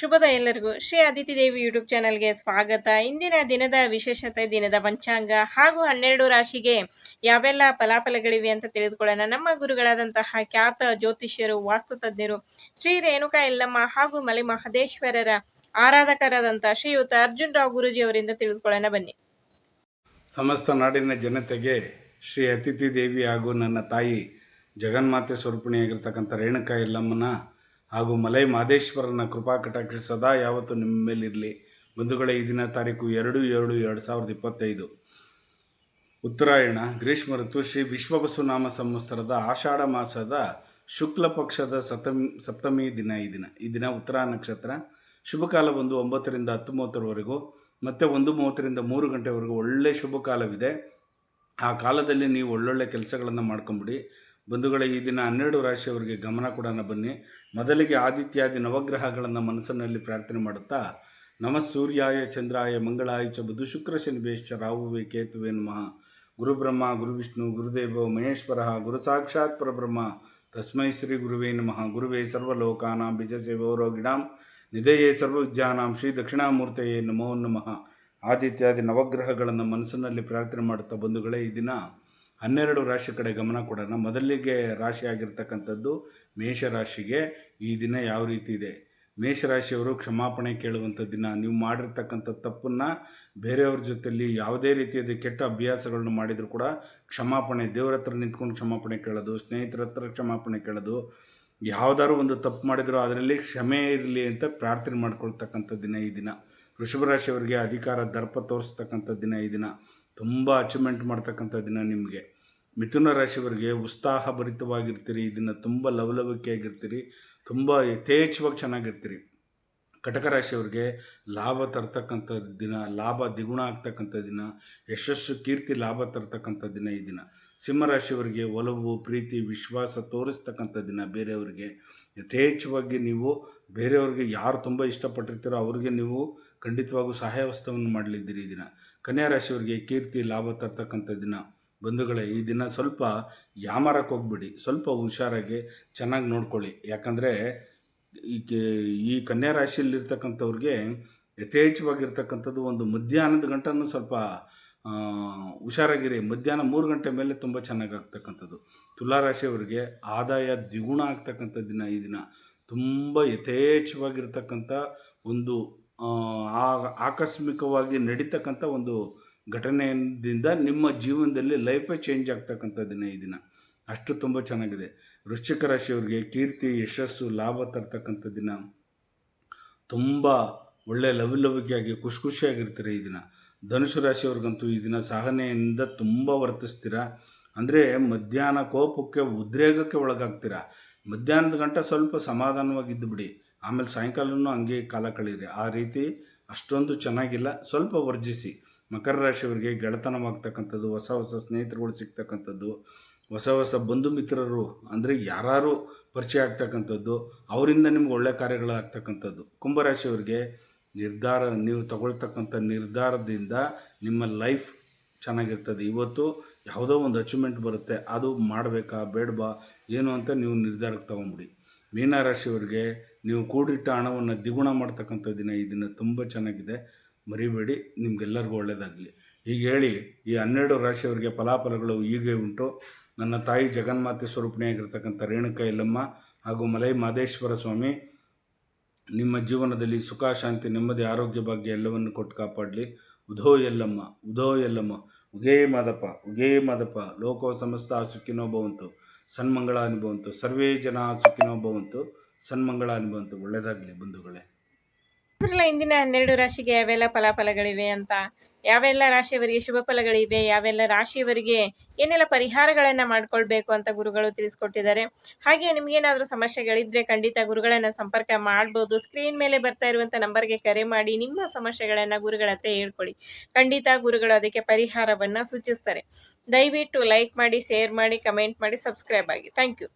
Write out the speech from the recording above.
ಶುಭದ ಎಲ್ಲರಿಗೂ ಶ್ರೀ ಅದಿತಿ ದೇವಿ ಯೂಟ್ಯೂಬ್ ಚಾನಲ್ಗೆ ಸ್ವಾಗತ. ಇಂದಿನ ದಿನದ ವಿಶೇಷತೆ, ದಿನದ ಪಂಚಾಂಗ ಹಾಗೂ ಹನ್ನೆರಡು ರಾಶಿಗೆ ಯಾವೆಲ್ಲ ಫಲಾಫಲಗಳಿವೆ ಅಂತ ತಿಳಿದುಕೊಳ್ಳೋಣ. ನಮ್ಮ ಗುರುಗಳಾದಂತಹ ಖ್ಯಾತ ಜ್ಯೋತಿಷ್ಯರು, ವಾಸ್ತು ತಜ್ಞರು, ಶ್ರೀ ರೇಣುಕಾ ಎಲ್ಲಮ್ಮ ಹಾಗೂ ಮಲೆ ಮಹದೇಶ್ವರರ ಆರಾಧಕರಾದಂತಹ ಶ್ರೀಯುತ ಅರ್ಜುನ್ ರಾವ್ ಗುರುಜಿ ಅವರಿಂದ ತಿಳಿದುಕೊಳ್ಳೋಣ. ಬನ್ನಿ. ಸಮಸ್ತ ನಾಡಿನ ಜನತೆಗೆ ಶ್ರೀ ಅತಿಥಿ ದೇವಿ ಹಾಗೂ ನನ್ನ ತಾಯಿ ಜಗನ್ಮಾತೆ ಸ್ವರೂಪಿಣಿಯಾಗಿರ್ತಕ್ಕಂಥ ರೇಣುಕಾ ಯಲ್ಲಮ್ಮನ ಹಾಗೂ ಮಲೈ ಮಹದೇಶ್ವರನ ಕೃಪಾ ಕಟಾಕ್ಷ ಸದಾ ಯಾವತ್ತೂ ನಿಮ್ಮ ಮೇಲಿರಲಿ. ಬಂಧುಗಳೇ, ಈ ದಿನ ತಾರೀಕು ಎರಡು ಏಳು ಎರಡು ಸಾವಿರದ ಇಪ್ಪತ್ತೈದು. ಉತ್ತರಾಯಣ, ಗ್ರೀಷ್ಮ ಋತು, ಶ್ರೀ ವಿಶ್ವಬಸುನಾಮ ಸಂವತ್ಸರದ ಆಷಾಢ ಮಾಸದ ಶುಕ್ಲ ಪಕ್ಷದ ಸಪ್ತಮಿ ಸಪ್ತಮಿ ದಿನ ಈ ದಿನ. ಈ ದಿನ ಉತ್ತರ ನಕ್ಷತ್ರ. ಶುಭಕಾಲ ಬಂದು ಒಂಬತ್ತರಿಂದ ಹತ್ತು ಮೂವತ್ತರವರೆಗೂ. ಮತ್ತು ಒಂದು ಮೂವತ್ತರಿಂದ ಮೂರು ಗಂಟೆವರೆಗೂ ಒಳ್ಳೆಯ ಶುಭ ಕಾಲವಿದೆ. ಆ ಕಾಲದಲ್ಲಿ ನೀವು ಒಳ್ಳೊಳ್ಳೆ ಕೆಲಸಗಳನ್ನು ಮಾಡ್ಕೊಂಬಿಡಿ. ಬಂಧುಗಳೇ, ಈ ದಿನ ಹನ್ನೆರಡು ರಾಶಿಯವರಿಗೆ ಗಮನ ಕೊಡೋಣ ಬನ್ನಿ. ಮೊದಲಿಗೆ ಆದಿತ್ಯಾದಿ ನವಗ್ರಹಗಳನ್ನು ಮನಸ್ಸಿನಲ್ಲಿ ಪ್ರಾರ್ಥನೆ ಮಾಡುತ್ತಾ, ನಮ ಸೂರ್ಯಾಯ, ಚಂದ್ರಾಯ, ಮಂಗಳಾಯ ಚ ಬುಧ ಶುಕ್ರ ಶನಿಭೇಶ್ಚ ರಾಹುವೆ ಕೇತುವೆ ನಮಃ. ಗುರುಬ್ರಹ್ಮ ಗುರುವಿಷ್ಣು ಗುರು ವಿಷ್ಣು ಗುರುದೇವ ಮಹೇಶ್ವರ, ಗುರು ಸಾಕ್ಷಾತ್ ಪರಬ್ರಹ್ಮ, ತಸ್ಮೈ ಶ್ರೀ ಗುರುವೇ ನಮಃ. ಗುರುವೇ ಸರ್ವಲೋಕಾನಾಂ ಬಿಜಸೆ ಗಿಡಾಂ ನಿಧೆಯೇ ಸರ್ವವಿದ್ಯಾನಾಂ ಶ್ರೀ ದಕ್ಷಿಣಾಮೂರ್ತೆಯೇ ನಮೋ ನಮಃ. ಆದಿತ್ಯಾದಿ ನವಗ್ರಹಗಳನ್ನು ಮನಸ್ಸಿನಲ್ಲಿ ಪ್ರಾರ್ಥನೆ ಮಾಡುತ್ತಾ ಬಂಧುಗಳೇ, ಈ ದಿನ ಹನ್ನೆರಡು ರಾಶಿ ಕಡೆ ಗಮನ ಕೊಡೋಣ. ಮೊದಲಿಗೆ ರಾಶಿ ಆಗಿರ್ತಕ್ಕಂಥದ್ದು ಮೇಷರಾಶಿಗೆ ಈ ದಿನ ಯಾವ ರೀತಿ ಇದೆ? ಮೇಷರಾಶಿಯವರು ಕ್ಷಮಾಪಣೆ ಕೇಳುವಂಥ ದಿನ. ನೀವು ಮಾಡಿರ್ತಕ್ಕಂಥ ತಪ್ಪನ್ನು ಬೇರೆಯವ್ರ ಜೊತೆಯಲ್ಲಿ ಯಾವುದೇ ರೀತಿಯಾದ ಕೆಟ್ಟ ಅಭ್ಯಾಸಗಳನ್ನು ಮಾಡಿದರೂ ಕೂಡ ಕ್ಷಮಾಪಣೆ, ದೇವರ ಹತ್ರ ನಿಂತ್ಕೊಂಡು ಕ್ಷಮಾಪಣೆ ಕೇಳೋದು, ಸ್ನೇಹಿತರ ಹತ್ರ ಕ್ಷಮಾಪಣೆ ಕೇಳೋದು, ಯಾವುದಾದ್ರು ಒಂದು ತಪ್ಪು ಮಾಡಿದರೂ ಅದರಲ್ಲಿ ಕ್ಷಮೆ ಇರಲಿ ಅಂತ ಪ್ರಾರ್ಥನೆ ಮಾಡ್ಕೊಳ್ತಕ್ಕಂಥ ದಿನ ಈ ದಿನ. ವೃಷಭ ರಾಶಿಯವರಿಗೆ ಅಧಿಕಾರ, ದರ್ಪ ತೋರಿಸ್ತಕ್ಕಂಥ ದಿನ ಈ ದಿನ. ತುಂಬ ಅಚೀವ್ಮೆಂಟ್ ಮಾಡ್ತಕ್ಕಂಥ ದಿನ ನಿಮಗೆ. ಮಿಥುನ ರಾಶಿಯವರಿಗೆ ಉತ್ಸಾಹ ಭರಿತವಾಗಿರ್ತೀರಿ, ಇದನ್ನು ದಿನ ತುಂಬ ಲವಲವಿಕೆಯಾಗಿರ್ತೀರಿ, ತುಂಬ ಯಥೇಚ್ಛವಾಗಿ ಚೆನ್ನಾಗಿರ್ತೀರಿ. ಕಟಕ ರಾಶಿಯವರಿಗೆ ಲಾಭ ತರ್ತಕ್ಕಂಥ ದಿನ, ಲಾಭ ದ್ವಿಗುಣ ಆಗ್ತಕ್ಕಂಥ ದಿನ, ಯಶಸ್ಸು ಕೀರ್ತಿ ಲಾಭ ತರ್ತಕ್ಕಂಥ ದಿನ ಈ ದಿನ. ಸಿಂಹರಾಶಿಯವರಿಗೆ ಒಲವು, ಪ್ರೀತಿ, ವಿಶ್ವಾಸ ತೋರಿಸ್ತಕ್ಕಂಥ ದಿನ ಬೇರೆಯವರಿಗೆ. ಯಥೇಚ್ಛವಾಗಿ ನೀವು ಬೇರೆಯವ್ರಿಗೆ ಯಾರು ತುಂಬ ಇಷ್ಟಪಟ್ಟಿರ್ತೀರೋ ಅವ್ರಿಗೆ ನೀವು ಖಂಡಿತವಾಗೂ ಸಹಾಯ ವಸ್ತುವನ್ನು ಮಾಡಲಿದ್ದೀರಿ ಈ ದಿನ. ಕನ್ಯಾ ರಾಶಿಯವರಿಗೆ ಕೀರ್ತಿ, ಲಾಭ ತರ್ತಕ್ಕಂಥ ದಿನ. ಬಂಧುಗಳೇ, ಈ ದಿನ ಸ್ವಲ್ಪ ಯಾಮಾರಕ್ಕೆ ಹೋಗ್ಬಿಡಿ. ಸ್ವಲ್ಪ ಹುಷಾರಾಗಿ ಚೆನ್ನಾಗಿ ನೋಡ್ಕೊಳ್ಳಿ. ಯಾಕಂದರೆ ಈ ಈ ಕನ್ಯಾ ರಾಶಿಯಲ್ಲಿರ್ತಕ್ಕಂಥವ್ರಿಗೆ ಯಥೇಚ್ಛವಾಗಿರ್ತಕ್ಕಂಥದ್ದು ಒಂದು ಮಧ್ಯಾಹ್ನದ ಗಂಟನೂ ಸ್ವಲ್ಪ ಹುಷಾರಾಗಿರಿ. ಮಧ್ಯಾಹ್ನ ಮೂರು ಗಂಟೆ ಮೇಲೆ ತುಂಬ ಚೆನ್ನಾಗಿ ಆಗ್ತಕ್ಕಂಥದ್ದು ತುಲಾರಾಶಿಯವರಿಗೆ ಆದಾಯ ದ್ವಿಗುಣ ಆಗ್ತಕ್ಕಂಥ ದಿನ ಈ ದಿನ. ತುಂಬ ಯಥೇಚ್ಛವಾಗಿರ್ತಕ್ಕಂಥ ಒಂದು ಆ, ಆಕಸ್ಮಿಕವಾಗಿ ನಡೀತಕ್ಕಂಥ ಒಂದು ಘಟನೆಯಿಂದ ನಿಮ್ಮ ಜೀವನದಲ್ಲಿ ಲೈಫೇ ಚೇಂಜ್ ಆಗ್ತಕ್ಕಂಥ ದಿನ ಈ ದಿನ. ಅಷ್ಟು ತುಂಬ ಚೆನ್ನಾಗಿದೆ. ವೃಶ್ಚಿಕ ರಾಶಿಯವ್ರಿಗೆ ಕೀರ್ತಿ ಯಶಸ್ಸು ಲಾಭ ತರ್ತಕ್ಕಂಥ ದಿನ. ತುಂಬ ಒಳ್ಳೆಯ ಲವಲವಿಕೆಯಾಗಿ ಖುಷಿ ಖುಷಿಯಾಗಿರ್ತೀರಿ ಈ ದಿನ. ಧನುಸು ರಾಶಿಯವ್ರಿಗಂತೂ ಈ ದಿನ ಸಹನೆಯಿಂದ ತುಂಬ ವರ್ತಿಸ್ತೀರ? ಅಂದರೆ ಮಧ್ಯಾಹ್ನ ಕೋಪಕ್ಕೆ ಉದ್ರೇಗಕ್ಕೆ ಒಳಗಾಗ್ತೀರ? ಮಧ್ಯಾಹ್ನದ ಗಂಟ ಸ್ವಲ್ಪ ಸಮಾಧಾನವಾಗಿದ್ದು ಬಿಡಿ. ಆಮೇಲೆ ಸಾಯಂಕಾಲನೂ ಹಂಗೆ ಕಾಲ ಕಳೀರಿ ಆ ರೀತಿ ಅಷ್ಟೊಂದು ಚೆನ್ನಾಗಿಲ್ಲ. ಸ್ವಲ್ಪ ವರ್ಜಿಸಿ. ಮಕರ ರಾಶಿಯವರಿಗೆ ಗೆಳೆತನವಾಗ್ತಕ್ಕಂಥದ್ದು, ಹೊಸ ಹೊಸ ಸ್ನೇಹಿತರುಗಳು ಸಿಗ್ತಕ್ಕಂಥದ್ದು, ಹೊಸ ಹೊಸ ಬಂಧು ಮಿತ್ರರು, ಅಂದರೆ ಯಾರು ಪರಿಚಯ ಆಗ್ತಕ್ಕಂಥದ್ದು, ಅವರಿಂದ ನಿಮ್ಗೆ ಒಳ್ಳೆ ಕಾರ್ಯಗಳಾಗ್ತಕ್ಕಂಥದ್ದು. ಕುಂಭರಾಶಿಯವರಿಗೆ ನಿರ್ಧಾರ, ನೀವು ತಗೊಳ್ತಕ್ಕಂಥ ನಿರ್ಧಾರದಿಂದ ನಿಮ್ಮ ಲೈಫ್ ಚೆನ್ನಾಗಿರ್ತದೆ. ಇವತ್ತು ಯಾವುದೋ ಒಂದು ಅಚೀವ್ಮೆಂಟ್ ಬರುತ್ತೆ. ಅದು ಮಾಡಬೇಕಾ, ಬೇಡವಾ, ಏನು ಅಂತ ನೀವು ನಿರ್ಧಾರಕ್ಕೆ ತಗೊಂಬಿಡಿ. ಮೀನರಾಶಿಯವರಿಗೆ ನೀವು ಕೂಡಿಟ್ಟ ಹಣವನ್ನು ದ್ವಿಗುಣ ಮಾಡ್ತಕ್ಕಂಥ ದಿನ ಈ ದಿನ ತುಂಬ ಚೆನ್ನಾಗಿದೆ. ಮರಿಬೇಡಿ, ನಿಮಗೆಲ್ಲರಿಗೂ ಒಳ್ಳೆಯದಾಗಲಿ ಹೀಗೆ ಹೇಳಿ ಈ ಹನ್ನೆರಡು ರಾಶಿಯವರಿಗೆ ಫಲಾಫಲಗಳು ಹೀಗೆ ಉಂಟು. ನನ್ನ ತಾಯಿ ಜಗನ್ಮಾತೆ ಸ್ವರೂಪಣೆಯಾಗಿರ್ತಕ್ಕಂಥ ರೇಣುಕ ಎಲ್ಲಮ್ಮ ಹಾಗೂ ಮಲೈ ಮಾದೇಶ್ವರ ಸ್ವಾಮಿ, ನಿಮ್ಮ ಜೀವನದಲ್ಲಿ ಸುಖ, ಶಾಂತಿ, ನೆಮ್ಮದಿ, ಆರೋಗ್ಯ ಭಾಗ್ಯ ಎಲ್ಲವನ್ನು ಕೊಟ್ಟು ಕಾಪಾಡಲಿ. ಉಧೋ ಎಲ್ಲಮ್ಮ ಉಧೋ ಎಲ್ಲಮ್ಮ ಉಗೇ ಮಾದಪ್ಪ ಉಗೇ ಮಾದಪ್ಪ, ಲೋಕೋ ಸಮಸ್ತ ಸುಖಿನೋ ಭವಂತು. ಸನ್ಮಂಗಳ ಅನುಭವಂತು. ಸರ್ವೇ ಜನ ಸುಖಿನೋ ಭವಂತು. ಸನ್ಮಂಗಳ ಅನುಭವಂತು. ಒಳ್ಳೆಯದಾಗಲಿ ಬಂಧುಗಳೇ. ಅದ್ರಲ್ಲ ಇಂದಿನ ಹನ್ನೆರಡು ರಾಶಿಗೆ ಯಾವೆಲ್ಲ ಫಲಾಫಲಗಳಿವೆ ಅಂತ? ಯಾವೆಲ್ಲ ರಾಶಿಯವರಿಗೆ ಶುಭ ಫಲಗಳಿವೆ? ಯಾವೆಲ್ಲ ರಾಶಿಯವರಿಗೆ ಏನೆಲ್ಲ ಪರಿಹಾರಗಳನ್ನ ಮಾಡ್ಕೊಳ್ಬೇಕು ಅಂತ ಗುರುಗಳು ತಿಳಿಸ್ಕೊಟ್ಟಿದ್ದಾರೆ. ಹಾಗೆ ನಿಮ್ಗೇನಾದ್ರೂ ಸಮಸ್ಯೆಗಳಿದ್ರೆ ಖಂಡಿತ ಗುರುಗಳನ್ನ ಸಂಪರ್ಕ ಮಾಡ್ಬೋದು. ಸ್ಕ್ರೀನ್ ಮೇಲೆ ಬರ್ತಾ ಇರುವಂತ ನಂಬರ್ಗೆ ಕರೆ ಮಾಡಿ, ನಿಮ್ಮ ಸಮಸ್ಯೆಗಳನ್ನ ಗುರುಗಳ ಹತ್ರ ಹೇಳ್ಕೊಳ್ಳಿ ಖಂಡಿತ ಗುರುಗಳು ಅದಕ್ಕೆ ಪರಿಹಾರವನ್ನ ಸೂಚಿಸ್ತಾರೆ. ದಯವಿಟ್ಟು ಲೈಕ್ ಮಾಡಿ, ಶೇರ್ ಮಾಡಿ, ಕಮೆಂಟ್ ಮಾಡಿ, ಸಬ್ಸ್ಕ್ರೈಬ್ ಆಗಿ. Thank you.